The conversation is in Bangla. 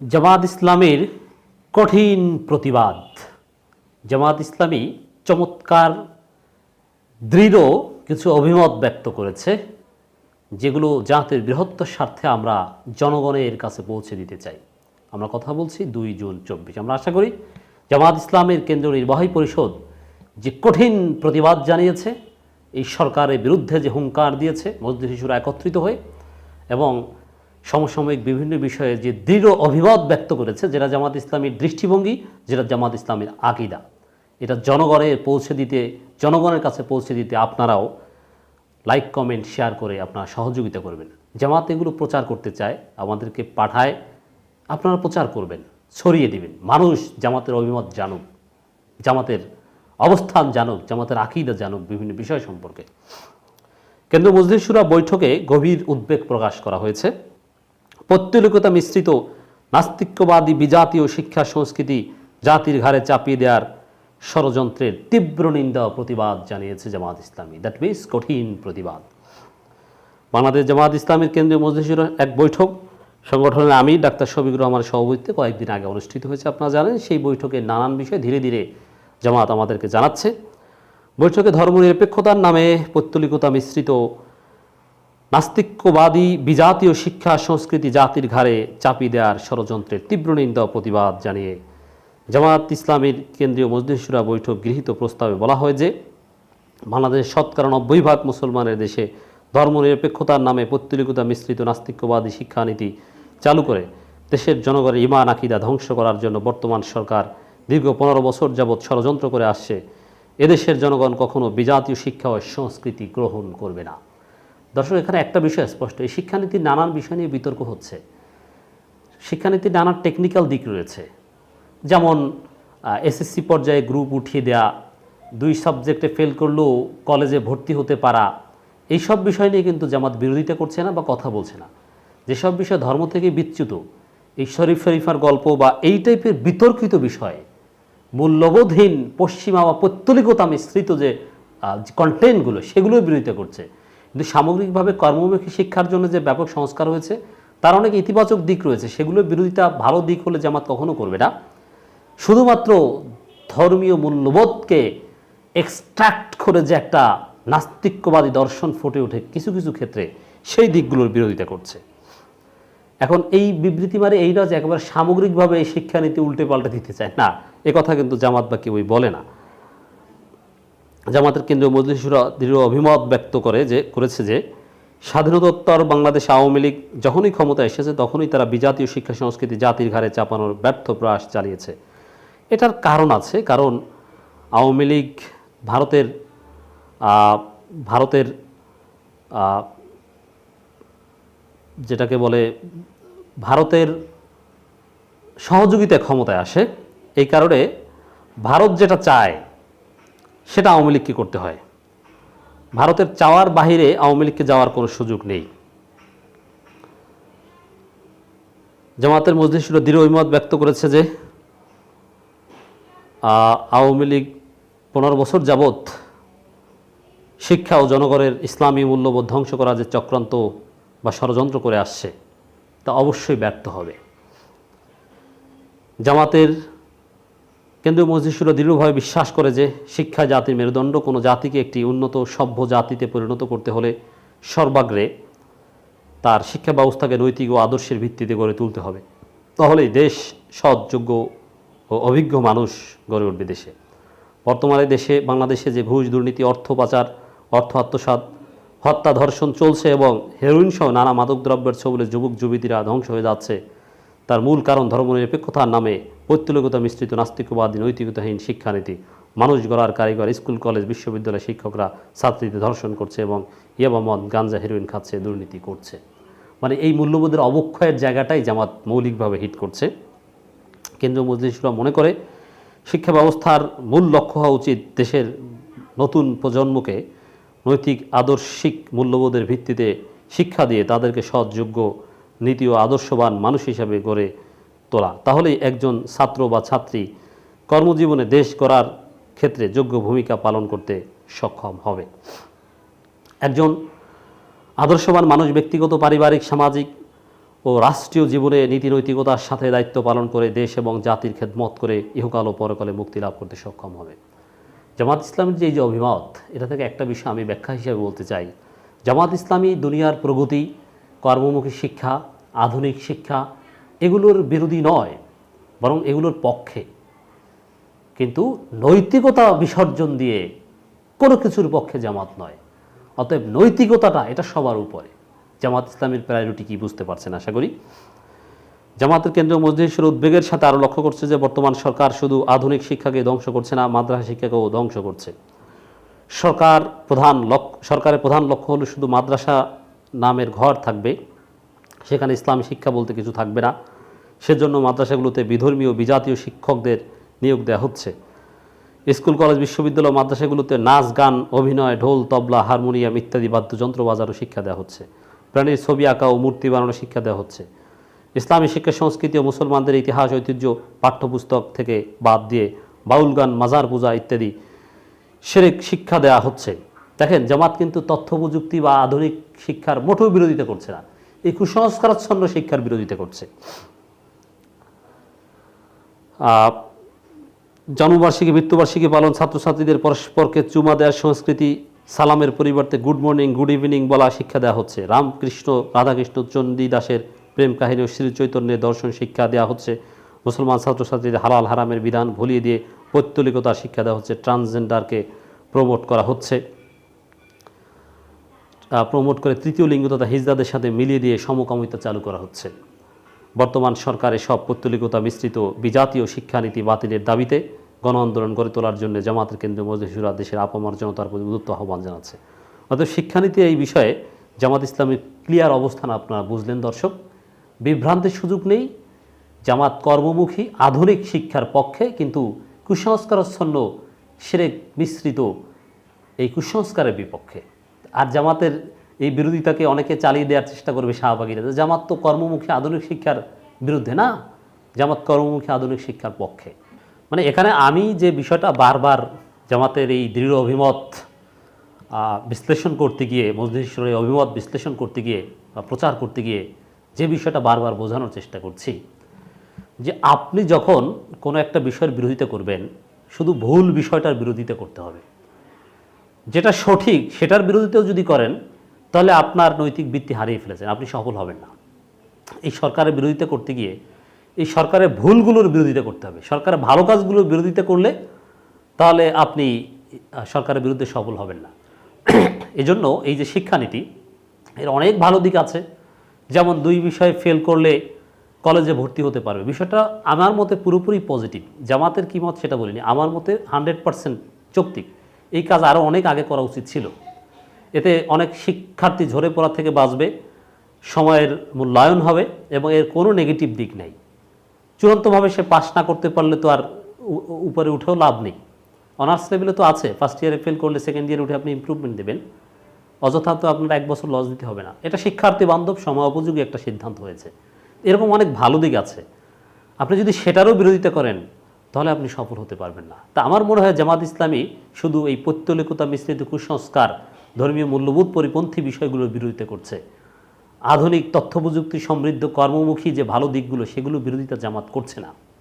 জামাত ইসলামের কঠিন প্রতিবাদ। জামাত ইসলামী চমৎকার, দৃঢ় কিছু অভিমত ব্যক্ত করেছে, যেগুলো জাতের বৃহত্তর স্বার্থে আমরা জনগণের কাছে পৌঁছে দিতে চাই। আমরা কথা বলছি দুই জুন চব্বিশ। আমরা আশা করি জামাত ইসলামের কেন্দ্রীয় নির্বাহী পরিষদ যে কঠিন প্রতিবাদ জানিয়েছে, এই সরকারের বিরুদ্ধে যে হুঙ্কার দিয়েছে, মসজিদ শিশুরা একত্রিত হয়ে এবং সমসাময়িক বিভিন্ন বিষয়ে যে দৃঢ় অভিমত ব্যক্ত করেছে, যেটা জামাত ইসলামীর দৃষ্টিভঙ্গি, যেটা জামাত ইসলামের আকিদা। এটা জনগণের পৌঁছে দিতে, জনগণের কাছে পৌঁছে দিতে আপনারাও লাইক কমেন্ট শেয়ার করে আপনারা সহযোগিতা করবেন। জামাত এগুলো প্রচার করতে চায়, আমাদেরকে পাঠায়, আপনারা প্রচার করবেন, ছড়িয়ে দিবেন। মানুষ জামাতের অভিমত জানুক, জামাতের অবস্থান জানুক, জামাতের আকিদা জানুক বিভিন্ন বিষয় সম্পর্কে। কেন্দ্র মজলিসুরা বৈঠকে গভীর উদ্বেগ প্রকাশ করা হয়েছে। পৌত্তলিকতা মিশ্রিত, নাস্তিক্যবাদী বিজাতীয় শিক্ষা সংস্কৃতি জাতির ঘাড়ে চাপিয়ে দেওয়ার ষড়যন্ত্রের তীব্র নিন্দা প্রতিবাদ জানিয়েছে জামাত ইসলামী। দ্যাট মিনস কঠিন প্রতিবাদ। বাংলাদেশ জামাত ইসলামের কেন্দ্রীয় মজলিসের এক বৈঠক সংগঠনের আমি, ডাক্তার শফিকুর রহমানের সভাপতিত্বে কয়েকদিন আগে অনুষ্ঠিত হয়েছে। আপনারা জানেন, সেই বৈঠকে নানান বিষয় ধীরে ধীরে জামাত আমাদেরকে জানাচ্ছে। বৈঠকে ধর্মনিরপেক্ষতার নামে পৌত্তলিকতা মিশ্রিত নাস্তিক্যবাদী বিজাতীয় শিক্ষা, সংস্কৃতি, জাতির ঘাড়ে চাপিয়ে দেওয়ার ষড়যন্ত্রের তীব্র নিন্দা প্রতিবাদ জানিয়ে জামাত ইসলামের কেন্দ্রীয় মজলিসুরা বৈঠক গৃহীত প্রস্তাবে বলা হয় যে, বাংলাদেশের শতকরা নব্বই ভাগ মুসলমানের দেশে ধর্মনিরপেক্ষতার নামে পৌত্তলিকতা মিশ্রিত নাস্তিক্যবাদী শিক্ষানীতি চালু করে দেশের জনগণের ইমান আকিদা ধ্বংস করার জন্য বর্তমান সরকার দীর্ঘ পনেরো বছর যাবৎ ষড়যন্ত্র করে আসছে। এদেশের জনগণ কখনো বিজাতীয় শিক্ষা ও সংস্কৃতি গ্রহণ করবে না। দর্শক, এখানে একটা বিষয় স্পষ্ট, এই শিক্ষানীতির নানান বিষয় নিয়ে বিতর্ক হচ্ছে। শিক্ষানীতির নানান টেকনিক্যাল দিক রয়েছে। যেমন এসএসসি পর্যায়ে গ্রুপ উঠিয়ে দেয়া, দুই সাবজেক্টে ফেল করলেও কলেজে ভর্তি হতে পারা এই সব বিষয় নিয়ে কিন্তু জামাত বিরোধিতা করছে না বা কথা বলছে না। যেসব বিষয় ধর্ম থেকে বিচ্যুত, এই শরীফ শরীফার গল্প বা এই টাইপের বিতর্কিত বিষয়, মূল্যবোধহীন পশ্চিমা বা পৌত্তলিকতা মিশ্রিত যে কন্টেন্টগুলো সেগুলোর বিরোধিতা করছে। কিন্তু সামগ্রিকভাবে কর্মমুখী শিক্ষার জন্য যে ব্যাপক সংস্কার হয়েছে, তার অনেক ইতিবাচক দিক রয়েছে। সেগুলোর বিরোধিতা ভালো দিক হলে জামাত কখনো করবে না। শুধুমাত্র ধর্মীয় মূল্যবোধকে এক্সট্রাক্ট করে যে একটা নাস্তিক্যবাদী দর্শন ফুটে ওঠে কিছু কিছু ক্ষেত্রে, সেই দিকগুলোর বিরোধিতা করছে। এখন এই বিবৃতি মানে এই নয় যে একেবারে সামগ্রিকভাবে এই শিক্ষানীতি উল্টে পাল্টে দিতে চায়। না, এ কথা কিন্তু জামাত বা কেউই বলে না। জামাতের কেন্দ্রীয় মজলিসুরা দৃঢ় অভিমত ব্যক্ত করে যে, করেছে যে স্বাধীনতোত্তর বাংলাদেশ আওয়ামী লীগ যখনই ক্ষমতা এসেছে তখনই তারা বিজাতীয় শিক্ষা সংস্কৃতি জাতির ঘাড়ে চাপানোর ব্যর্থ প্রয়াস চালিয়েছে। এটার কারণ আছে, কারণ আওয়ামী লীগ ভারতের ভারতের যেটাকে বলে ভারতের সহযোগিতায় ক্ষমতায় আসে। এই কারণে ভারত যেটা চায় সেটা আওয়ামী লীগকে করতে হয়। ভারতের চাওয়ার বাহিরে আওয়ামী লীগকে যাওয়ার কোনো সুযোগ নেই। জামাতের মজলিসুরা দৃঢ় ঐমত ব্যক্ত করেছে যে আওয়ামী লীগ পনেরো বছর যাবৎ শিক্ষা ও জনগণের ইসলামী মূল্যবোধ ধ্বংস করা যে চক্রান্ত বা ষড়যন্ত্র করে আসছে, তা অবশ্যই ব্যর্থ হবে। জামাতের কেন্দ্রীয় মসজিদুরা দৃঢ়ভাবে বিশ্বাস করে যে শিক্ষা জাতির মেরুদণ্ড, কোনো জাতিকে একটি উন্নত সভ্য জাতিতে পরিণত করতে হলে সর্বাগ্রে তার শিক্ষা ব্যবস্থাকে নৈতিক ও আদর্শের ভিত্তিতে গড়ে তুলতে হবে। তাহলেই দেশ সৎ, যোগ্য ও অভিজ্ঞ মানুষ গড়ে উঠবে দেশে। বর্তমানে দেশে, বাংলাদেশে যে ঘুষ দুর্নীতি, অর্থ পাচার, অর্থ আত্মসাৎ, হত্যা, ধর্ষণ চলছে এবং হেরোইন সহ নানা মাদকদ্রব্যের ছবলে যুবক যুবতীরা ধ্বংস হয়ে যাচ্ছে, তার মূল কারণ ধর্মনিরপেক্ষতার নামে পৈতৃকতা মিশ্রিত নাস্তিকবাদী নৈতিকতাহীন শিক্ষানীতি। মানুষ গড়ার কারিগর, স্কুল, কলেজ বিশ্ববিদ্যালয় শিক্ষকরা ছাত্রীদের ধর্ষণ করছে এবং ইয়াবা মদ, গাঞ্জা, হেরোইন খাচ্ছে, দুর্নীতি করছে। মানে এই মূল্যবোধের অবক্ষয়ের জায়গাটাই জামাত মৌলিকভাবে হিট করছে। কেন্দ্রীয় মজলিসরা মনে করে শিক্ষা ব্যবস্থার মূল লক্ষ্য হওয়া উচিত দেশের নতুন প্রজন্মকে নৈতিক, আদর্শিক মূল্যবোধের ভিত্তিতে শিক্ষা দিয়ে তাদেরকে সৎযোগ্য নীতি ও আদর্শবান মানুষ হিসাবে গড়ে তোলা, তাহলেই একজন ছাত্র বা ছাত্রী কর্মজীবনে দেশ করার ক্ষেত্রে যোগ্য ভূমিকা পালন করতে সক্ষম হবে। একজন আদর্শবান মানুষ ব্যক্তিগত, পারিবারিক, সামাজিক ও রাষ্ট্রীয় জীবনে নীতি নৈতিকতার সাথে দায়িত্ব পালন করে দেশ এবং জাতির খেদমত করে ইহকাল ও পরকালে মুক্তি লাভ করতে সক্ষম হবে। জামাত ইসলামের যে এই যে অভিমত, এটা থেকে একটা বিষয় আমি ব্যাখ্যা হিসেবে বলতে চাই। জামাত ইসলামী দুনিয়ার প্রগতি, কর্মমুখী শিক্ষা, আধুনিক শিক্ষা এগুলোর বিরোধী নয়, বরং এগুলোর পক্ষে। কিন্তু নৈতিকতা বিসর্জন দিয়ে কোনো কিছুর পক্ষে জামাত নয়। অতএব নৈতিকতাটা এটা সবার উপরে। জামাত ইসলামের প্রায়োরিটি কি বুঝতে পারছেন আশা করি? জামাতের কেন্দ্রীয় মজলিসের উদ্বেগের সাথে আরও লক্ষ্য করছে যে বর্তমান সরকার শুধু আধুনিক শিক্ষাকে ধ্বংস করছে না, মাদ্রাসা শিক্ষাকেও ধ্বংস করছে। সরকার প্রধান লক্ষ্য সরকারের প্রধান লক্ষ্য হলো শুধু মাদ্রাসা নামের ঘর থাকবে সেখানে ইসলামী শিক্ষা বলতে কিছু থাকবে না। সেজন্য মাদ্রাসাগুলোতে বিধর্মীয় বিজাতীয় শিক্ষকদের নিয়োগ দেওয়া হচ্ছে। স্কুল, কলেজ, বিশ্ববিদ্যালয় মাদ্রাসাগুলোতে নাচ, গান, অভিনয়, ঢোল, তবলা, হারমোনিয়াম ইত্যাদি বাদ্যযন্ত্র বাজারও শিক্ষা দেওয়া হচ্ছে। প্রাণীর ছবি আঁকা ও মূর্তি বানানো শিক্ষা দেওয়া হচ্ছে। ইসলামী শিক্ষা, সংস্কৃতি ও মুসলমানদের ইতিহাস, ঐতিহ্য পাঠ্যপুস্তক থেকে বাদ দিয়ে বাউল গান, মাজার পূজা ইত্যাদি সেরেক শিক্ষা দেওয়া হচ্ছে। দেখেন, জামাত কিন্তু তথ্য প্রযুক্তি বা আধুনিক শিক্ষার মোটেও বিরোধিতা করছে না। এই কুসংস্কারাচ্ছন্ন শিক্ষার বিরোধিতা করছে। জন্মবার্ষিকী, মৃত্যুবার্ষিকী পালন ছাত্রছাত্রীদের পরস্পরকে চুমা দেওয়ার সংস্কৃতি, সালামের পরিবর্তে গুড মর্নিং, গুড ইভিনিং বলা শিক্ষা দেওয়া হচ্ছে। রামকৃষ্ণ, রাধাকৃষ্ণ চণ্ডীদাসের প্রেম কাহিনী ও শ্রী চৈতন্যের দর্শন শিক্ষা দেওয়া হচ্ছে। মুসলমান ছাত্রছাত্রীদের হালাল হারামের বিধান ভুলিয়ে দিয়ে পৈত্তলিকতার শিক্ষা দেওয়া হচ্ছে। ট্রান্সজেন্ডারকে প্রমোট করা হচ্ছে। প্রমোট করে তৃতীয় লিঙ্গ তথা হিজদাদের সাথে মিলিয়ে দিয়ে সমকামিতা চালু করা হচ্ছে। বর্তমান সরকারের সব পৌত্তলিকতা মিশ্রিত বিজাতীয় শিক্ষানীতি বাতিলের দাবিতে গণ আন্দোলন গড়ে তোলার জন্য জামাতের কেন্দ্রীয় মজলিসুরা দেশের আপামর জনতার প্রতি উদ্যত্ত আহ্বান জানাচ্ছে। অর্থাৎ শিক্ষানীতি এই বিষয়ে জামাত ইসলামের ক্লিয়ার অবস্থান আপনারা বুঝলেন দর্শক। বিভ্রান্তের সুযোগ নেই। জামাত কর্মমুখী, আধুনিক শিক্ষার পক্ষে, কিন্তু কুসংস্কারচ্ছন্ন সেরেক মিশ্রিত এই কুসংস্কারের বিপক্ষে। আর জামাতের এই বিরোধিতাকে অনেকে চালিয়ে দেওয়ার চেষ্টা করবে শাহবাগীরা। জামাত তো কর্মমুখী আধুনিক শিক্ষার বিরুদ্ধে না? জামাত কর্মমুখী আধুনিক শিক্ষার পক্ষে। মানে এখানে আমি যে বিষয়টা বারবার জামাতের এই দৃঢ় অভিমত বিশ্লেষণ করতে গিয়ে এই অভিমত বিশ্লেষণ করতে গিয়ে বা প্রচার করতে গিয়ে যে বিষয়টা বারবার বোঝানোর চেষ্টা করছি, যে আপনি যখন কোনো একটা বিষয়ের বিরোধিতা করবেন, শুধু ভুল বিষয়টার বিরোধিতা করতে হবে। যেটা সঠিক, সেটার বিরোধিতাও যদি করেন, তাহলে আপনার নৈতিক বৃত্তি হারিয়ে ফেলেছেন, আপনি সফল হবেন না। এই সরকারের বিরোধিতা করতে গিয়ে, এই সরকারের ভুলগুলোর বিরোধিতা করতে হবে। সরকারের ভালো কাজগুলোর বিরোধিতা করলে, তাহলে আপনি সরকারের বিরুদ্ধে সফল হবেন না। এজন্য এই যে শিক্ষানীতি, এর অনেক ভালো দিক আছে। যেমন দুই বিষয়ে ফেল করলে কলেজে ভর্তি হতে পারবে। বিষয়টা আমার মতে পুরোপুরি পজিটিভ জামাতের কি মত সেটা বলিনি। আমার মতে হান্ড্রেড পার্সেন্ট যৌক্তিক এই কাজ আরও অনেক আগে করা উচিত ছিল। এতে অনেক শিক্ষার্থী ঝরে পড়া থেকে বাঁচবে, সময়ের মূল্যায়ন হবে এবং এর কোনো নেগেটিভ দিক নেই। চূড়ান্তভাবে সে পাস না করতে পারলে তো আর উপরে উঠেও লাভ নেই। অনার্স লেভেলে তো আছে ফার্স্ট ইয়ারে ফেল করলে সেকেন্ড ইয়ারে উঠে আপনি ইমপ্রুভমেন্ট দেবেন। অযথা তো আপনার এক বছর লস দিতে হবে না। এটা শিক্ষার্থী বান্ধব সময় উপযোগী একটা সিদ্ধান্ত হয়েছে। এরকম অনেক ভালো দিক আছে। আপনি যদি সেটারও বিরোধিতা করেন তাহলে আপনি সফল হতে পারবেন না। তা আমার মনে হয় জামাত ইসলামী শুধু এই পৈত্যলিকতা মিশ্রিত কুসংস্কার, ধর্মীয় মূল্যবোধ পরিপন্থী বিষয়গুলোর বিরোধিতা করছে। আধুনিক তথ্য প্রযুক্তি সমৃদ্ধ কর্মমুখী যে ভালো দিকগুলো, সেগুলো বিরোধিতা জামাত করছে না।